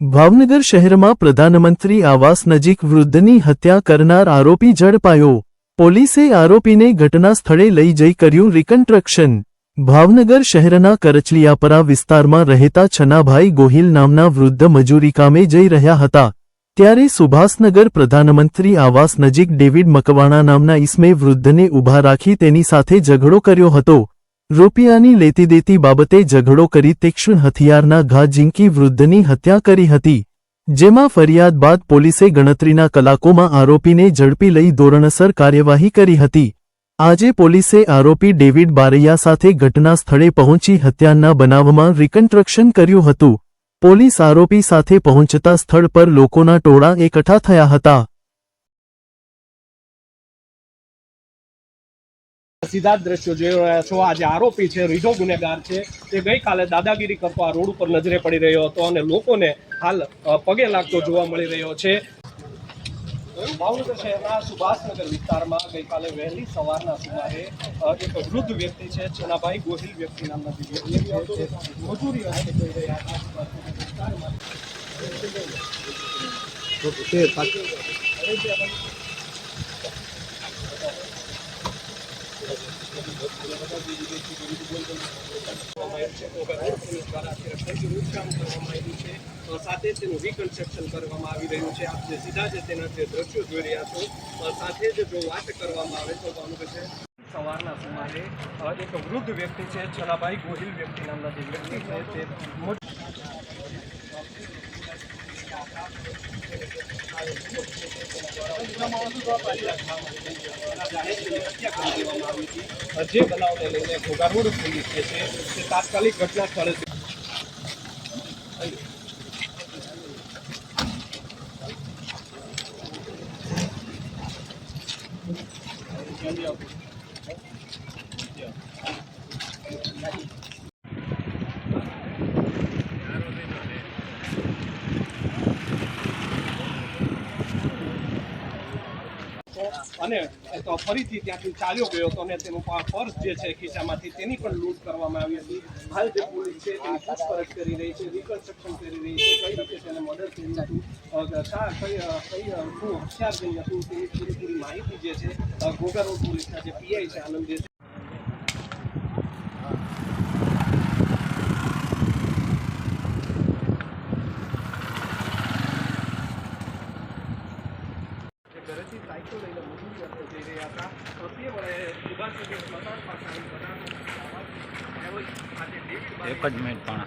ભાવનગર શહેરમાં પ્રધાનમંત્રી આવાસ નજીક વૃદ્ધની હત્યા કરનાર આરોપી ઝડપાયો. પોલીસે આરોપીને ઘટના સ્થળે લઈ જઈ કર્યું રિકન્સ્ટ્રક્શન ભાવનગર શહેરના કરચલિયાપરા વિસ્તારમાં રહેતા છનાભાઈ ગોહિલ નામના વૃદ્ધ મજૂરી કામે જઈ રહ્યા હતા. ત્યારે સુભાષનગર પ્રધાનમંત્રી આવાસ નજીક ડેવિડ મકવાણા નામના ઈસમે વૃદ્ધને ઊભા રાખી તેની સાથે ઝઘડો કર્યો હતો. રૂપિયાની લેતી દેતી બાબતે ઝઘડો કરી તીક્ષ્ણ હથિયારના ઘા ઝીંકી વૃદ્ધની હત્યા કરી હતી, જેમાં ફરિયાદ બાદ પોલીસે ગણતરીના કલાકોમાં આરોપીને ઝડપી લઈ ધોરણસર કાર્યવાહી કરી હતી. આજે પોલીસે આરોપી ડેવિડ બારૈયા સાથે ઘટના સ્થળે પહોંચી હત્યાના બનાવમાં રિકન્સ્ટ્રક્શન કર્યું હતું. પોલીસ આરોપી સાથે પહોંચતા સ્થળ પર લોકોના ટોળા એકઠા થયા હતા. સીધા જ દ્રશ્યો જોઈ રહ્યા છો. આજે આરોપી છે, રીઢો ગુનેગાર છે. તે ગઈકાલે દાદાગીરી કરતો આ રોડ ઉપર નજરે પડી રહ્યો હતો અને લોકોને હાલ પગે લાગતો જોવા મળી રહ્યો છે. ભાવનગર શહેરના સુભાષનગર વિસ્તારમાં ગઈકાલે વહેલી સવારના સુમારે એક વૃદ્ધ વ્યક્તિ છે ચનાભાઈ ગોહિલ વ્યક્તિ નામના જે મજૂરી રહ્યા હતા વિસ્તારમાં સાથે તેનું રિકન્સ્ટ્રક્શન કરવામાં આવી રહ્યું છે. આપ જે સીધા જે તેના જે દ્રશ્યો જોઈ રહ્યા છો સાથે જ જો વાત કરવામાં આવે તો ભાવનગર છે સવારના સુમારે એક વૃદ્ધ વ્યક્તિ છે છલાભાઈ ગોહિલ વ્યક્તિ નામના જે વ્યક્તિ છે, તે મોટ- જે બનાવને લઈને ઘોઘા રોડ પોલીસ છે તે તાત્કાલિક ઘટના સ્થળે અને તો ફરીથી ત્યાંથી ચાલ્યો ગયો હતો અને તેનું પર્સ જે છે ખિસ્સામાંથી તેની પણ લૂંટ કરવામાં આવી હતી. હાલ જે પોલીસ છે, તેની પૂછપરછ કરી રહી છે રિકન્સ્ટ્રક્શન કરી રહી છે, કઈ રીતે તેને મર્ડર કર્યું હતું કા કઈ કઈ શું હથિયાર થઈ હતું તેની પૂરેપૂરી માહિતી જે છે ઘોઘા રોડ પોલીસના જે પીઆઈ છે આનંદ જે છે ઘરેથી સાયકલ લઈને મજૂરી અર્થે જઈ રહ્યા હતા. તો તે વડે સુભાષનગર સ્મશાન પાસે આવી ડેવિડ એક જ મિનિટ પણ.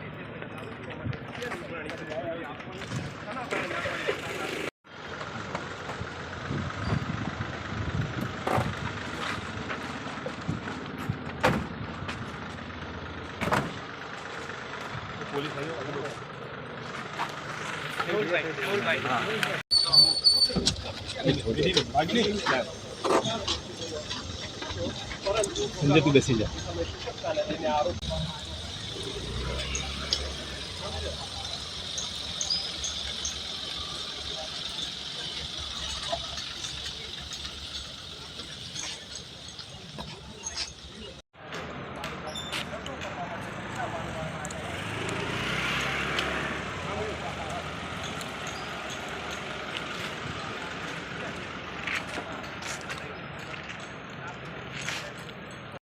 પરંતુ બેસી જાય